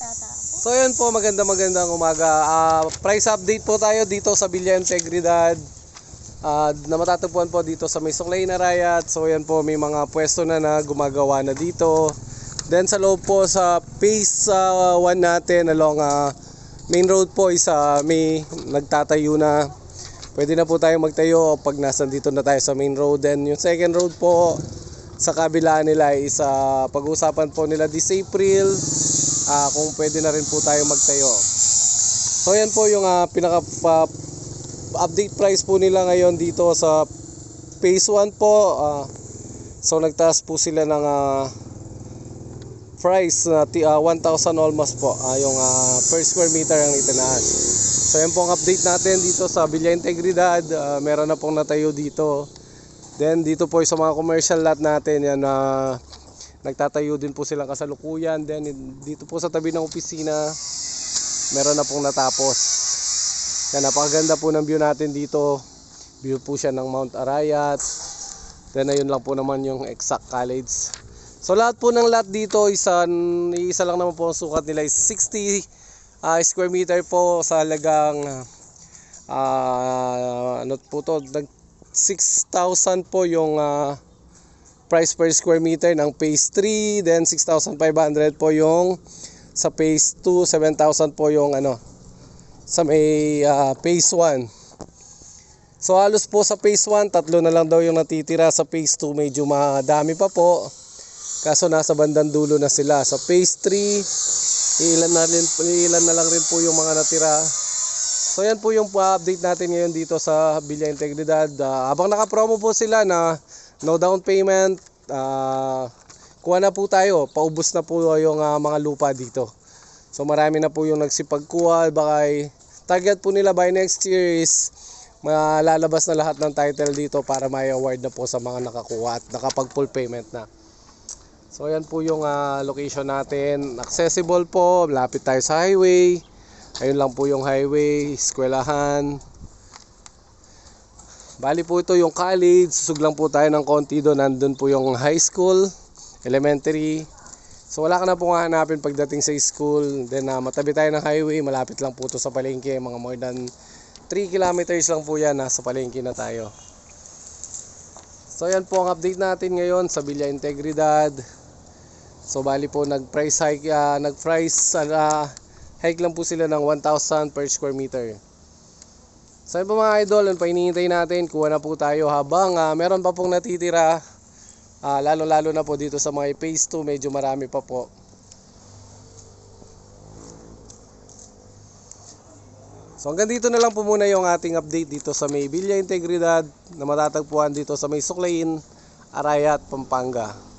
So yun po, maganda magandang umaga. Ah, price update po tayo dito sa Villa Integridad. Ah, na matatagpuan po dito sa May Suklay na Rayat. So yan po, may mga pwesto na na gumagawa na dito. Then sa loob po sa phase 1 natin along ah, main road po is ah, may nagtatayo na. Pwede na po tayo magtayo pag nasa dito na tayo sa main road. Then yung second road po sa kabila nila is ah, pag-usapan po nila this April ah, kung pwede na rin po tayo magtayo. So yan po yung ah, pinaka pa- update price po nila ngayon dito sa phase 1 po. ah, so nagtaas po sila ng ah, price na ah, 1,000 almost po ah, yung ah, per square meter ang itinaas. So yan po ang update natin dito sa Villa Integridad. Ah, meron na pong natayo dito. Then dito po sa mga commercial lot natin yan na nagtatayo din po silang kasalukuyan. Then dito po sa tabi ng opisina meron na pong natapos. Yan napakaganda po ng view natin dito. View po siya ng Mount Arayat. Then ayun lang po naman yung exact college. So lahat po ng lot dito isa isa lang naman po ang sukat nila is 60 ah, square meter po sa halagang ah, ano po to nag 6,000 po yung ah, price per square meter ng phase 3 then 6,500 po yung sa phase 2 7,000 po yung ano sa may ah, phase 1 so halos po sa phase 1 tatlo na lang daw yung natitira. Sa phase 2 medyo madami pa po. Kaso nasa bandang dulo na sila. Sa phase 3 ilan na, rin, ilan na lang rin po yung mga natira. So yan po yung update natin ngayon dito sa Villa Integridad. Ah, habang naka-promo po sila na no down payment, ah, kuha na po tayo. Paubos na po yung ah, mga lupa dito. So marami na po yung nagsipagkuha. Baka target po nila by next year is malalabas na lahat ng title dito para may award na po sa mga nakakuha at nakapag full payment na. So yan po yung ah, location natin. Accessible po, lapit tayo sa highway. Ayun lang po yung highway, eskwelahan. Bali po ito yung college. Susug lang po tayo ng konti doon. Nandun po yung high school, elementary. So wala ka na po hanapin pagdating sa school. Then ah, matabi tayo ng highway. Malapit lang po ito sa palengke. Mga more than 3 kilometers lang po yan. Nasa palengke na tayo. So yan po ang update natin ngayon sa Villa Integridad. So bali po nag-price hike, ah, nag-price ah, hike lang po sila ng 1,000 per square meter. So yun po mga idol, ano pa hinihintay natin, kuha na po tayo habang ah, meron pa pong natitira. Ah, lalo-lalo na po dito sa mga phase 2, medyo marami pa po. So hanggang dito na lang po muna yung ating update dito sa May Villa Integridad na matatagpuan dito sa May Suklayin, Arayat, Pampanga.